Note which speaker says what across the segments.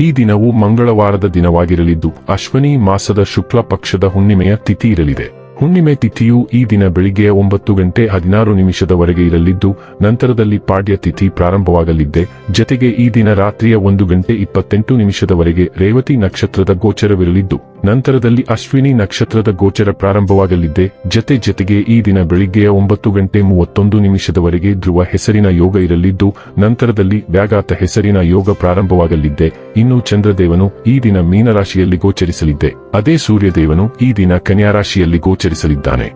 Speaker 1: ಈ ದಿನವು ಮಂಗಳವಾರದ ದಿನವಾಗಿರಲಿದ್ದು, ಅಶ್ವನಿ ಮಾಸದ ಶುಕ್ಲ ಪಕ್ಷದ ಹುಣ್ಣಿಮೆಯ ತಿಥಿ ಇರಲಿದೆ. ಹುಣ್ಣಿಮೆ ತಿಥಿಯು ಈ ದಿನ ಬೆಳಿಗ್ಗೆ ಒಂಬತ್ತು ಗಂಟೆ ಹದಿನಾರು ನಿಮಿಷದವರೆಗೆ ಇರಲಿದ್ದು, ನಂತರದಲ್ಲಿ ಪಾಡ್ಯ ತಿಥಿ ಪ್ರಾರಂಭವಾಗಲಿದ್ದೆ. ಜತೆಗೆ ಈ ದಿನ ರಾತ್ರಿಯ ಒಂದು ಗಂಟೆ ಇಪ್ಪತ್ತೆಂಟು ನಿಮಿಷದವರೆಗೆ ರೇವತಿ ನಕ್ಷತ್ರದ ಗೋಚರವಿರಲಿದ್ದು ನಂತರದಲ್ಲಿ ಅಶ್ವಿನಿ ನಕ್ಷತ್ರದ ಗೋಚರ ಪ್ರಾರಂಭವಾಗಲಿದ್ದೆ ಜತೆ ಜತೆಗೆ ಈ ದಿನ ಬೆಳಿಗ್ಗೆಯ ಒಂಬತ್ತು ಗಂಟೆ ಮೂವತ್ತೊಂದು ನಿಮಿಷದವರೆಗೆ ಧ್ರುವ ಹೆಸರಿನ ಯೋಗ ಇರಲಿದ್ದು, ನಂತರದಲ್ಲಿ ವ್ಯಾಘಾತ ಹೆಸರಿನ ಯೋಗ ಪ್ರಾರಂಭವಾಗಲಿದ್ದೆ ಇನ್ನು ಚಂದ್ರದೇವನು ಈ ದಿನ ಮೀನರಾಶಿಯಲ್ಲಿ ಗೋಚರಿಸಲಿದ್ದೆ ಅದೇ ಸೂರ್ಯದೇವನು ಈ ದಿನ ಕನ್ಯಾರಾಶಿಯಲ್ಲಿ ಗೋಚರಿಸಲಿದ್ದಾನೆ.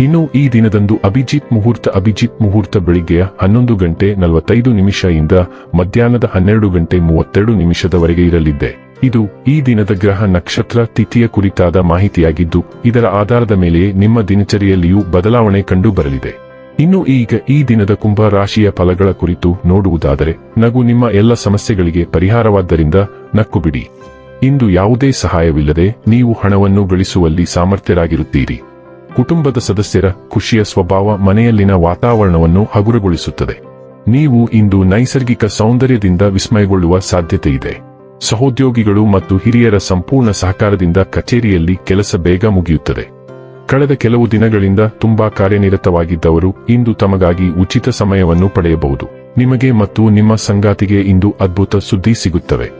Speaker 1: ಇನ್ನು ಈ ದಿನದಂದು ಅಭಿಜಿತ್ ಮುಹೂರ್ತ ಅಭಿಜಿತ್ ಮುಹೂರ್ತ ಬೆಳಿಗ್ಗೆಯ ಹನ್ನೊಂದು ಗಂಟೆ ನಲವತ್ತೈದು ನಿಮಿಷ ಇಂದ ಮಧ್ಯಾಹ್ನದ ಹನ್ನೆರಡು ಗಂಟೆ ಮೂವತ್ತೆರಡು ನಿಮಿಷದವರೆಗೆ ಇರಲಿದ್ದೆ ಇದು ಈ ದಿನದ ಗ್ರಹ ನಕ್ಷತ್ರ ತಿಥಿಯ ಕುರಿತಾದ ಮಾಹಿತಿಯಾಗಿದ್ದು, ಇದರ ಆಧಾರದ ಮೇಲೆ ನಿಮ್ಮ ದಿನಚರಿಯಲ್ಲಿಯೂ ಬದಲಾವಣೆ ಕಂಡು ಬರಲಿದೆ ಇನ್ನು ಈಗ ಈ ದಿನದ ಕುಂಭ ರಾಶಿಯ ಫಲಗಳ ಕುರಿತು ನೋಡುವುದಾದರೆ, ನಗು ನಿಮ್ಮ ಎಲ್ಲ ಸಮಸ್ಯೆಗಳಿಗೆ ಪರಿಹಾರವಾದ್ದರಿಂದ ನಕ್ಕು ಬಿಡಿ ಇಂದು ಯಾವುದೇ ಸಹಾಯವಿಲ್ಲದೆ ನೀವು ಹಣವನ್ನು ಗಳಿಸುವಲ್ಲಿ ಸಾಮರ್ಥ್ಯರಾಗಿರುತ್ತೀರಿ. ಕುಟುಂಬದ ಸದಸ್ಯರ ಖುಷಿಯ ಸ್ವಭಾವ ಮನೆಯಲ್ಲಿನ ವಾತಾವರಣವನ್ನು ಹಗುರಗೊಳಿಸುತ್ತದೆ. ನೀವು ಇಂದು ನೈಸರ್ಗಿಕ ಸೌಂದರ್ಯದಿಂದ ವಿಸ್ಮಯಗೊಳ್ಳುವ ಸಾಧ್ಯತೆ ಇದೆ ಸಹೋದ್ಯೋಗಿಗಳು ಮತ್ತು ಹಿರಿಯರ ಸಂಪೂರ್ಣ ಸಹಕಾರದಿಂದ ಕಚೇರಿಯಲ್ಲಿ ಕೆಲಸ ಬೇಗ ಮುಗಿಯುತ್ತದೆ. ಕಳೆದ ಕೆಲವು ದಿನಗಳಿಂದ ತುಂಬಾ ಕಾರ್ಯನಿರತವಾಗಿದ್ದವರು ಇಂದು ತಮಗಾಗಿ ಉಚಿತ ಸಮಯವನ್ನು ಪಡೆಯಬಹುದು. ನಿಮಗೆ ಮತ್ತು ನಿಮ್ಮ ಸಂಗಾತಿಗೆ ಇಂದು ಅದ್ಭುತ ಸುದ್ದಿ ಸಿಗುತ್ತವೆ.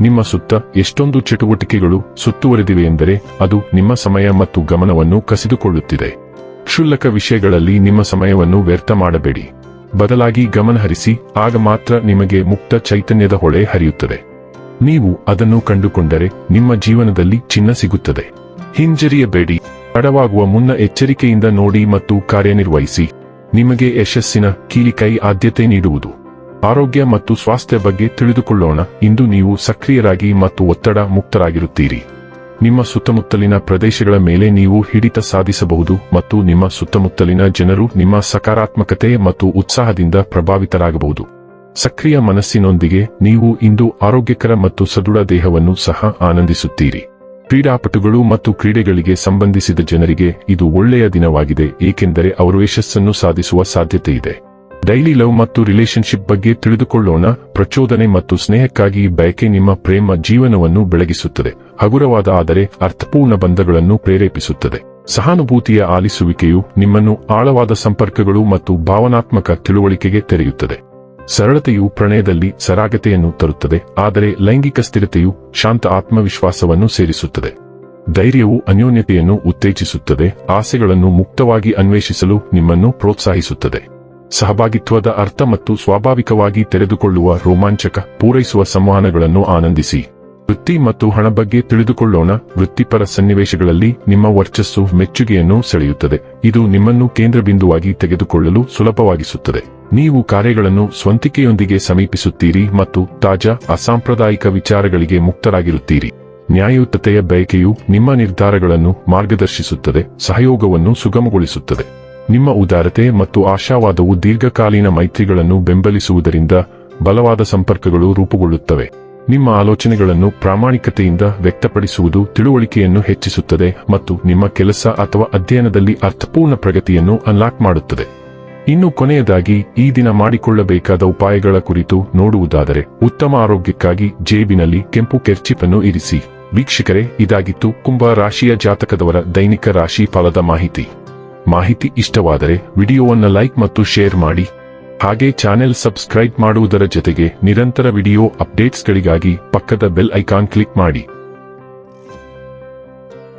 Speaker 1: ನಿಮ್ಮ ಸುತ್ತ ಎಷ್ಟೊಂದು ಚಟುವಟಿಕೆಗಳು ಸುತ್ತುವರೆದಿವೆ ಎಂದರೆ ಅದು ನಿಮ್ಮ ಸಮಯ ಮತ್ತು ಗಮನವನ್ನು ಕಸಿದುಕೊಳ್ಳುತ್ತಿದೆ. ಕ್ಷುಲ್ಲಕ ವಿಷಯಗಳಲ್ಲಿ ನಿಮ್ಮ ಸಮಯವನ್ನು ವ್ಯರ್ಥ ಮಾಡಬೇಡಿ. ಬದಲಾಗಿ ಗಮನಹರಿಸಿ, ಆಗ ಮಾತ್ರ ನಿಮಗೆ ಮುಕ್ತ ಚೈತನ್ಯದ ಹೊಳೆ ಹರಿಯುತ್ತದೆ. ನೀವು ಅದನ್ನು ಕಂಡುಕೊಂಡರೆ ನಿಮ್ಮ ಜೀವನದಲ್ಲಿ ಚಿನ್ನ ಸಿಗುತ್ತದೆ. ಹಿಂಜರಿಯಬೇಡಿ. ತಡವಾಗುವ ಮುನ್ನ ಎಚ್ಚರಿಕೆಯಿಂದ ನೋಡಿ ಮತ್ತು ಕಾರ್ಯನಿರ್ವಹಿಸಿ. ನಿಮಗೆ ಯಶಸ್ಸಿನ ಕೀಲಿಕೈ ಆದ್ಯತೆ ನೀಡುವುದು. ಆರೋಗ್ಯ ಮತ್ತು ಸ್ವಾಸ್ಥ್ಯ ಬಗ್ಗೆ ತಿಳಿದುಕೊಳ್ಳೋಣ. ಇಂದು ನೀವು ಸಕ್ರಿಯರಾಗಿ ಮತ್ತು ಒತ್ತಡ ಮುಕ್ತರಾಗಿರುತ್ತೀರಿ. ನಿಮ್ಮ ಸುತ್ತಮುತ್ತಲಿನ ಪ್ರದೇಶಗಳ ಮೇಲೆ ನೀವು ಹಿಡಿತ ಸಾಧಿಸಬಹುದು ಮತ್ತು ನಿಮ್ಮ ಸುತ್ತಮುತ್ತಲಿನ ಜನರು ನಿಮ್ಮ ಸಕಾರಾತ್ಮಕತೆ ಮತ್ತು ಉತ್ಸಾಹದಿಂದ ಪ್ರಭಾವಿತರಾಗಬಹುದು. ಸಕ್ರಿಯ ಮನಸ್ಸಿನೊಂದಿಗೆ ನೀವು ಇಂದು ಆರೋಗ್ಯಕರ ಮತ್ತು ಸದೃಢ ದೇಹವನ್ನು ಸಹ ಆನಂದಿಸುತ್ತೀರಿ. ಕ್ರೀಡಾಪಟುಗಳು ಮತ್ತು ಕ್ರೀಡೆಗಳಿಗೆ ಸಂಬಂಧಿಸಿದ ಜನರಿಗೆ ಇದು ಒಳ್ಳೆಯ ದಿನವಾಗಿದೆ, ಏಕೆಂದರೆ ಅವರು ಯಶಸ್ಸನ್ನು ಸಾಧಿಸುವ ಸಾಧ್ಯತೆ ಇದೆ ಡೈಲಿ ಲವ್ ಮತ್ತು ರಿಲೇಶನ್ಶಿಪ್ ಬಗ್ಗೆ ತಿಳಿದುಕೊಳ್ಳೋಣ. ಪ್ರಚೋದನೆ ಮತ್ತು ಸ್ನೇಹಕ್ಕಾಗಿ ಬಯಕೆ ನಿಮ್ಮ ಪ್ರೇಮ ಜೀವನವನ್ನು ಬೆಳಗಿಸುತ್ತದೆ. ಹಗುರವಾದ ಆದರೆ ಅರ್ಥಪೂರ್ಣ ಬಂಧಗಳನ್ನು ಪ್ರೇರೇಪಿಸುತ್ತದೆ. ಸಹಾನುಭೂತಿಯ ಆಲಿಸುವಿಕೆಯು ನಿಮ್ಮನ್ನು ಆಳವಾದ ಸಂಪರ್ಕಗಳು ಮತ್ತು ಭಾವನಾತ್ಮಕ ತಿಳುವಳಿಕೆಗೆ ತೆರೆಯುತ್ತದೆ. ಸರಳತೆಯು ಪ್ರಣಯದಲ್ಲಿ ಸರಾಗತೆಯನ್ನು ತರುತ್ತದೆ, ಆದರೆ ಲೈಂಗಿಕ ಸ್ಥಿರತೆಯು ಶಾಂತ ಆತ್ಮವಿಶ್ವಾಸವನ್ನು ಸೇರಿಸುತ್ತದೆ. ಧೈರ್ಯವು ಅನ್ಯೋನ್ಯತೆಯನ್ನು ಉತ್ತೇಜಿಸುತ್ತದೆ, ಆಸೆಗಳನ್ನು ಮುಕ್ತವಾಗಿ ಅನ್ವೇಷಿಸಲು ನಿಮ್ಮನ್ನು ಪ್ರೋತ್ಸಾಹಿಸುತ್ತದೆ. ಸಹಭಾಗಿತ್ವದ ಅರ್ಥ ಮತ್ತು ಸ್ವಾಭಾವಿಕವಾಗಿ ತೆರೆದುಕೊಳ್ಳುವ ರೋಮಾಂಚಕ, ಪೂರೈಸುವ ಸಂವಹನಗಳನ್ನು ಆನಂದಿಸಿ. ವೃತ್ತಿ ಮತ್ತು ಹಣ ಬಗ್ಗೆ ತಿಳಿದುಕೊಳ್ಳೋಣ, ವೃತ್ತಿಪರ ಸನ್ನಿವೇಶಗಳಲ್ಲಿ ನಿಮ್ಮ ವರ್ಚಸ್ಸು ಮೆಚ್ಚುಗೆಯನ್ನು ಸೆಳೆಯುತ್ತದೆ, ಇದು ನಿಮ್ಮನ್ನು ಕೇಂದ್ರಬಿಂದುವಾಗಿ ತೆಗೆದುಕೊಳ್ಳಲು ಸುಲಭವಾಗಿಸುತ್ತದೆ. ನೀವು ಕಾರ್ಯಗಳನ್ನು ಸ್ವಂತಿಕೆಯೊಂದಿಗೆ ಸಮೀಪಿಸುತ್ತೀರಿ ಮತ್ತು ತಾಜಾ, ಅಸಾಂಪ್ರದಾಯಿಕ ವಿಚಾರಗಳಿಗೆ ಮುಕ್ತರಾಗಿರುತ್ತೀರಿ. ನ್ಯಾಯಯುತತೆಯ ಬಯಕೆಯು ನಿಮ್ಮ ನಿರ್ಧಾರಗಳನ್ನು ಮಾರ್ಗದರ್ಶಿಸುತ್ತದೆ, ಸಹಯೋಗವನ್ನು ಸುಗಮಗೊಳಿಸುತ್ತದೆ. ನಿಮ್ಮ ಉದಾರತೆ ಮತ್ತು ಆಶಾವಾದವು ದೀರ್ಘಕಾಲೀನ ಮೈತ್ರಿಗಳನ್ನು ಬೆಂಬಲಿಸುವುದರಿಂದ ಬಲವಾದ ಸಂಪರ್ಕಗಳು ರೂಪುಗೊಳ್ಳುತ್ತವೆ. ನಿಮ್ಮ ಆಲೋಚನೆಗಳನ್ನು ಪ್ರಾಮಾಣಿಕತೆಯಿಂದ ವ್ಯಕ್ತಪಡಿಸುವುದು ತಿಳುವಳಿಕೆಯನ್ನು ಹೆಚ್ಚಿಸುತ್ತದೆ ಮತ್ತು ನಿಮ್ಮ ಕೆಲಸ ಅಥವಾ ಅಧ್ಯಯನದಲ್ಲಿ ಅರ್ಥಪೂರ್ಣ ಪ್ರಗತಿಯನ್ನು ಅನ್ಲಾಕ್ ಮಾಡುತ್ತದೆ. ಇನ್ನು ಕೊನೆಯದಾಗಿ ಈ ದಿನ ಮಾಡಿಕೊಳ್ಳಬೇಕಾದ ಉಪಾಯಗಳ ಕುರಿತು ನೋಡುವುದಾದರೆ ಉತ್ತಮ ಆರೋಗ್ಯಕ್ಕಾಗಿ ಜೇಬಿನಲ್ಲಿ ಕೆಂಪು ಕೆರ್ಚಿಪನ್ನು ಇರಿಸಿ. ವೀಕ್ಷಕರೇ, ಇದಾಗಿತ್ತು ಕುಂಭ ರಾಶಿಯ ಜಾತಕದವರ ದೈನಿಕ ರಾಶಿ ಫಲದ ಮಾಹಿತಿ. ಮಾಹಿತಿ ಇಷ್ಟವಾದರೆ ವಿಡಿಯೋವನ್ನು ಲೈಕ್ ಮತ್ತು ಶೇರ್ ಮಾಡಿ. ಹಾಗೆ ಚಾನೆಲ್ ಸಬ್ಸ್ಕ್ರೈಬ್ ಮಾಡುವುದರ ಜೊತೆಗೆ ನಿರಂತರ ವಿಡಿಯೋ ಅಪ್ಡೇಟ್ಸ್ಗಳಿಗಾಗಿ ಪಕ್ಕದ ಬೆಲ್ ಐಕಾನ್ ಕ್ಲಿಕ್ ಮಾಡಿ.